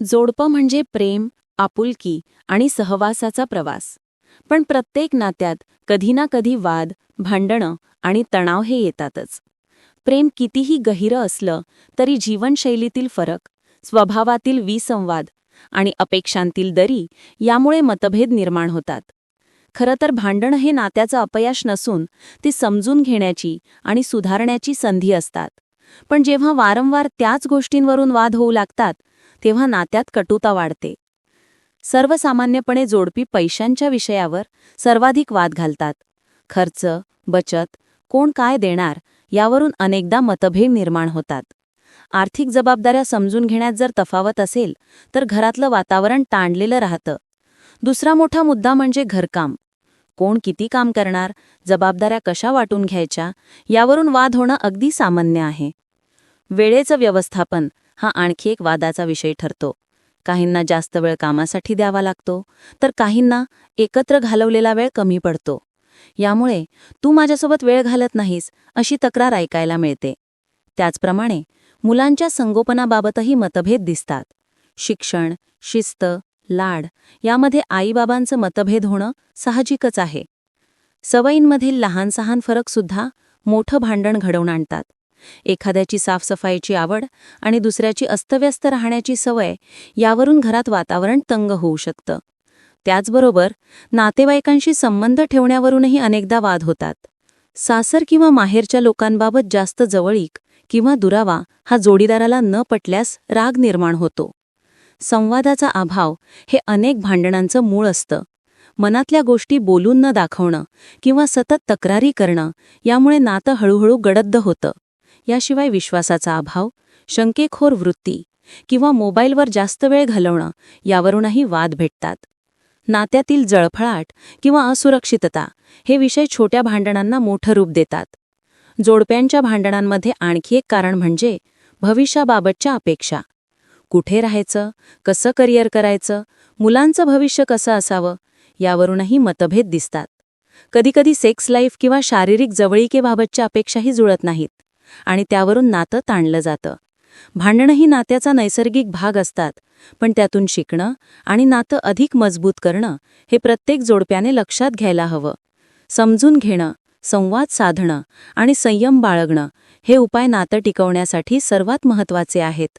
जोडपं म्हणजे प्रेम आपुलकी आणि सहवासाचा प्रवास. पण प्रत्येक नात्यात कधी ना कधी वाद भांडणं आणि तणाव हे येतातच. प्रेम कितीही गहिरं असलं तरी जीवनशैलीतील फरक स्वभावातील विसंवाद आणि अपेक्षांतील दरी यामुळे मतभेद निर्माण होतात. खरं तर भांडणं हे नात्याचं अपयश नसून ती समजून घेण्याची आणि सुधारण्याची संधी असतात. पण जेव्हा वारंवार त्याच गोष्टींवरून वाद होऊ लागतात तेव्हा नात्यात कटुता वाढते. सर्वसामान्यपणे जोडपी पैशांच्या विषयावर सर्वाधिक वाद घालतात. खर्च बचत कोण काय देणार यावरून अनेकदा मतभेद निर्माण होतात. आर्थिक जबाबदाऱ्या समजून घेण्यात जर तफावत असेल तर घरातलं वातावरण ताणलेलं राहतं. दुसरा मोठा मुद्दा म्हणजे घरकाम. कोण किती काम करणार जबाबदाऱ्या कशा वाटून घ्यायच्या यावरून वाद होणं अगदी सामान्य आहे. वेळेचं व्यवस्थापन हा आणखी एक वादाचा विषय ठरतो. काहींना जास्त वेळ कामासाठी द्यावा लागतो तर काहींना एकत्र घालवलेला वेळ कमी पडतो. यामुळे तू माझ्यासोबत वेळ घालत नाहीस अशी तक्रार ऐकायला मिळते. त्याचप्रमाणे मुलांच्या संगोपनाबाबतही मतभेद दिसतात. शिक्षण शिस्त लाड यामध्ये आईबाबांचं मतभेद होणं साहजिकच आहे. सवयींमधील लहान सहान फरकसुद्धा मोठं भांडण घडवून आणतात. एखाद्याची साफसफाईची आवड आणि दुसऱ्याची अस्तव्यस्त राहण्याची सवय यावरून घरात वातावरण तंग होऊ शकतं. त्याचबरोबर नातेवाईकांशी संबंध ठेवण्यावरूनही अनेकदा वाद होतात. सासर किंवा माहेरच्या लोकांबाबत जास्त जवळीक किंवा दुरावा हा जोडीदाराला न पटल्यास राग निर्माण होतो. संवादाचा अभाव हे अनेक भांडणांचं मूळ असतं. मनातल्या गोष्टी बोलून न दाखवणं किंवा सतत तक्रारी करणं यामुळे नातं हळूहळू गडद्द होतं. याशिवाय विश्वासाचा अभाव शंकेखोर वृत्ती किंवा मोबाईलवर जास्त वेळ घालवणं यावरूनही वाद भेटतात. नात्यातील जळफळाट किंवा असुरक्षितता हे विषय छोट्या भांडणांना मोठं रूप देतात. जोडप्यांच्या भांडणांमध्ये आणखी एक कारण म्हणजे भविष्याबाबतच्या अपेक्षा. कुठे राहायचं कसं करिअर करायचं मुलांचं भविष्य कसं असावं यावरूनही मतभेद दिसतात. कधीकधी सेक्स लाईफ किंवा शारीरिक जवळीकेबाबतच्या अपेक्षाही जुळत नाहीत. आणि त्यावरून नातं ताणलं जातं. भांडणं ही नात्याचा नैसर्गिक भाग असतात पण त्यातून शिकणं आणि नातं अधिक मजबूत करणं हे प्रत्येक जोडप्याने लक्षात घ्यायला हवं. समजून घेणं संवाद साधणं आणि संयम बाळगणं हे उपाय नातं टिकवण्यासाठी सर्वात महत्त्वाचे आहेत.